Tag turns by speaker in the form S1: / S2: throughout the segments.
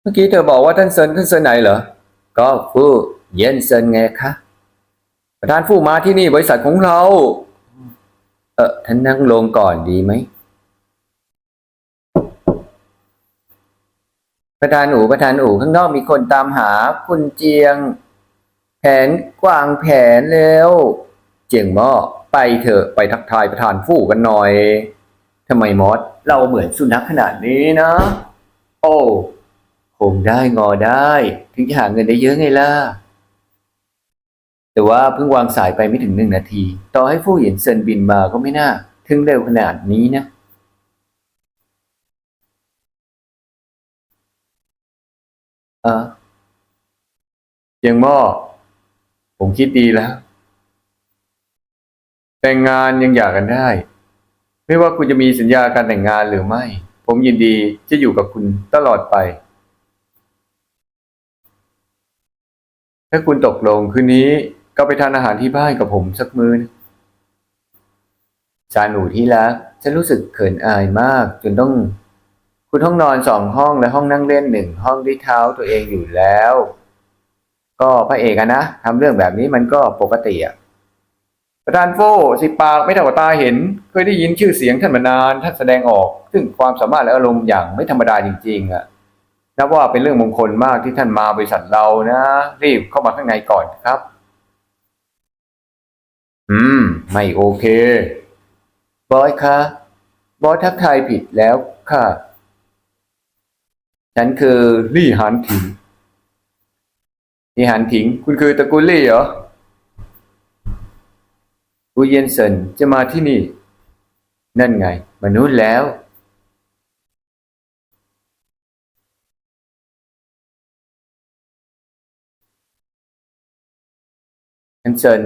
S1: เมื่อกี้เธอบอกว่าท่านเซินท่านเซินไหนเหรอ ก็ฟู่เย็นเซินไงคะประธานฟู่มาที่นี่บริษัทของเรา เออท่านนั่งลงก่อนดีไหมประธานอู่ประธานอู่ข้างนอกมีคนตามหาคุณเจียง แผนกวางแผนแล้ว เจียงหม้อไปเถอะไปทักทายประธานฟู่กันหน่อยทำไมมอสเราเหมือนสุนัขขนาดนี้นะ โอ้ งได้งอได้ ถึงจะหาเงินได้เยอะไงล่ะ แต่ว่าเพิ่งวางสายไปไม่ถึงหนึ่งนาที ต่อให้ฟู่เหยียนเซินบินมาก็ไม่น่า ถึงเร็วขนาดนี้นะเออเจียงหม้อผมคิดดีแล้ว แต่งงานยังอยากกันได้ ไม่ว่าคุณจะมีสัญญาการแต่งงานหรือไม่ ผมยินดีจะอยู่กับคุณตลอดไป ถ้าคุณตกลงคืนนี้ก็ไปทานอาหารที่บ้านกับผมสักมื้อนะจาหนูที่รักฉันรู้สึกเขินอายมาก จนต้อง คุณห้องนอนสองห้องและห้องนั่งเล่นหนึ่งห้องที่เท้าตัวเองอยู่แล้ว ก็พระเอกอะนะทำเรื่องแบบนี้มันก็ปกติอะประธานโฟสิปากไม่เท่ากับตาเห็น เคยได้ยินชื่อเสียงท่านมานานท่านแสดงออก ซึ่งความสามารถและอารมณ์อย่างไม่ธรรมดาจริง ๆอะ นับว่าเป็นเรื่องมงคลมากที่ท่านมาบริษัทเรานะ รีบเข้ามาข้างในก่อนครับ อืม ไม่โอเค บอยคะ บอยทักทายผิดแล้วค่ะ ฉันคือลี่หานถิงลี่หานถิง คุณคือตระกูลลี่เหรอกูเยนเซนจะมาที่นี่ นั่นไง มนุษย์แล้ว ฮันเซิน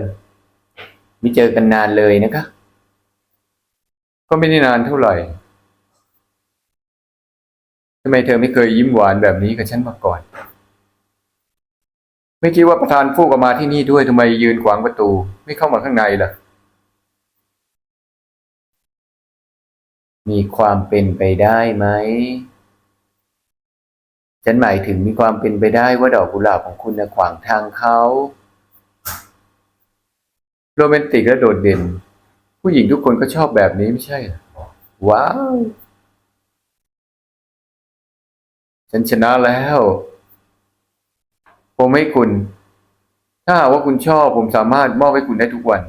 S1: ไม่เจอกันนานเลยนะคะ ก็ไม่ได้นานเท่าไหร่ทำไมเธอไม่เคยยิ้มหวานแบบนี้กับฉันมาก่อน ไม่คิดว่าประธานฟูกออกมาที่นี่ด้วยทำไมยืนขวางประตู ไม่เข้ามาข้างในล่ะ มีความเป็นไปได้ไหม ฉันหมายถึงมีความเป็นไปได้ว่าดอกกุหลาบของคุณนะขวางทางเขา โรแมนติกและโดดเด่น ผู้หญิงทุกคนก็ชอบแบบนี้ไม่ใช่เหรอว้าว ฉันชนะแล้วผมให้คุณ ถ้าว่าคุณชอบผมสามารถมอบให้คุณได้ทุกวัน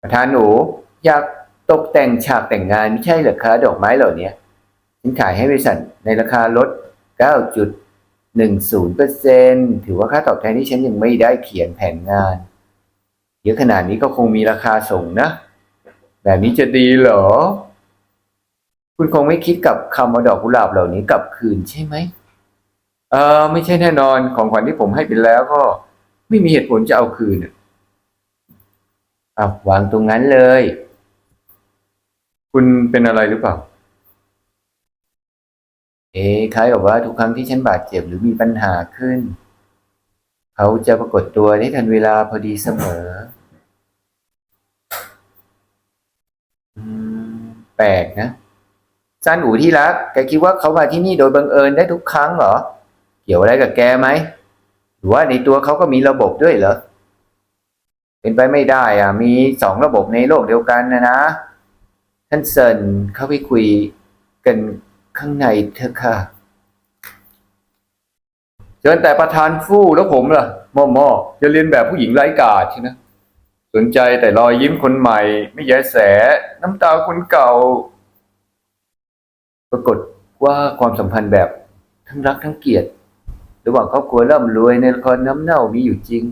S1: ประธานหนูอยากตกแต่งฉากแต่งงานไม่ใช่เหรอคะดอกไม้เหล่านี้ฉันขายให้บริษัทในราคาลด 9.10%ถือว่าค่าตอบแทนที่ฉันยังไม่ได้เขียนแผนงาน เยอะขนาดนี้ก็คงมีราคาส่งนะ แบบนี้จะดีเหรอ คุณคงไม่คิดกับคำเอาดอกกุหลาบเหล่านี้กลับคืนใช่ไหมเออไม่ใช่แน่นอนของขวัญที่ผมให้ไปแล้วก็ ไม่มีเหตุผลจะเอาคืนอะวางตรงนั้นเลย คุณเป็นอะไรหรือเปล่า เอ๊คล้ายกับว่าทุกครั้งที่ฉันบาดเจ็บหรือมีปัญหาขึ้น เขาจะปรากฏตัวได้ทันเวลาพอดีเสมอแปลกนะซานอูที่รัก แกคิดว่าเขามาที่นี่โดยบังเอิญได้ทุกครั้งเหรอ เกี่ยวอะไรกับแกไหม หรือว่าในตัวเขาก็มีระบบด้วยเหรอ เป็นไปไม่ได้อะ มีสองระบบในโลกเดียวกันนะนะ ท่านเซินเข้าไปคุยกัน ข้างในเถอค่ะเชิญแต่ประธานฟู่แล้วผมล่ะม่อมอจะเรียนแบบผู้หญิงไร้กาดใช่นะสนใจแต่รอยยิ้มคนใหม่ ไม่แยแส น้ำตาคนเก่า ปรากฏว่าความสัมพันธ์แบบทั้งรักทั้งเกลียดระหว่างครอบครัวร่ำรวยในละครน้ำเน่ามีอยู่จริง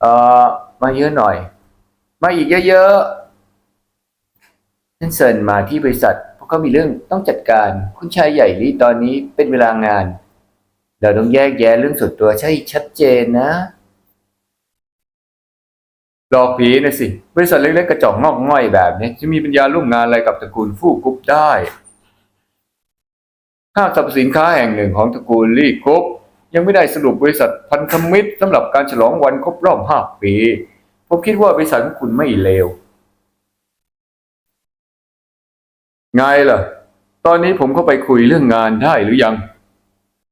S1: เอ่อ มาเยอะหน่อย มาอีกเยอะๆท่านเซินมาที่บริษัท เพราะเขามีเรื่องต้องจัดการ คุณชายใหญ่ลี่ตอนนี้เป็นเวลางาน เราต้องแยกแยะเรื่องส่วนตัวใช่ชัดเจนนะหลอกผีนะสิ บริษัทเล็กๆกระจอกงอกง่อยแบบนี้ จะมีปัญญาร่วมงานอะไรกับตระกูลฟู่กรุ๊ปได้ห้างสรรพสินค้าแห่งหนึ่งของตระกูลลี่กรุ๊ปยังไม่ได้สรุปบริษัทพันธมิตรสำหรับการฉลองวันครบรอบห้าปี ผมคิดว่าบริษัทของคุณไม่เลว ไงล่ะ ตอนนี้ผมเข้าไปคุยเรื่องงานได้หรือยัง